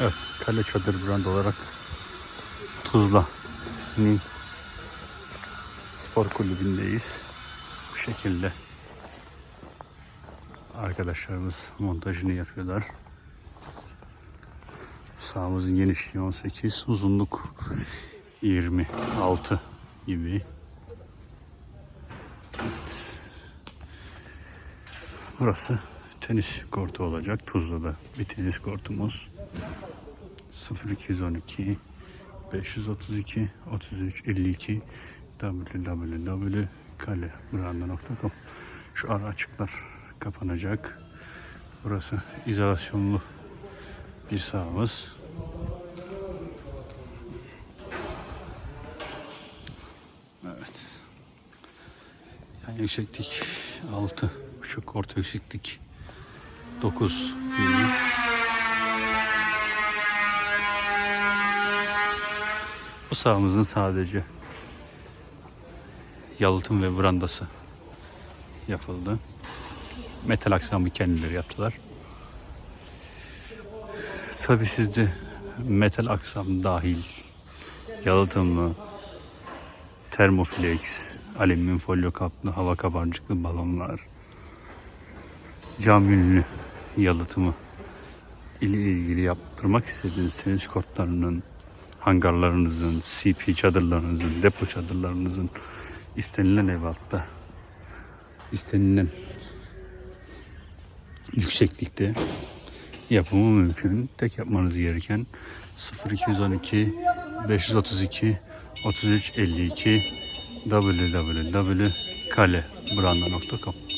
Evet, Kale Çadır brand olarak Tuzla'nın spor kulübündeyiz. Bu şekilde arkadaşlarımız montajını yapıyorlar. Sahamızın genişliği 18, uzunluk 26 gibi. Evet. Burası tenis kortu olacak. Tuzla'da bir tenis kortumuz. 0212 532 33 52 www.kalebranda.com Şu ara açıklar kapanacak. Burası izolasyonlu bir sahamız. Evet. Yani yükseklik 6 buçuk orta yükseklik 9 gibi. Bu sahamızın sadece yalıtım ve brandası yapıldı. Metal aksamı kendileri yaptılar. Tabi sizde metal aksam dahil yalıtımlı termoflex, alüminyum folyo kaplı hava kabarcıklı balonlar, cam yünlü yalıtımı ile ilgili yaptırmak istediğiniz tenis kortlarının, hangarlarınızın, CP çadırlarınızın, depo çadırlarınızın istenilen ebatta, istenilen yükseklikte yapımı mümkün. Tek yapmanız gereken 0212 532 33 52 www.kalebranda.com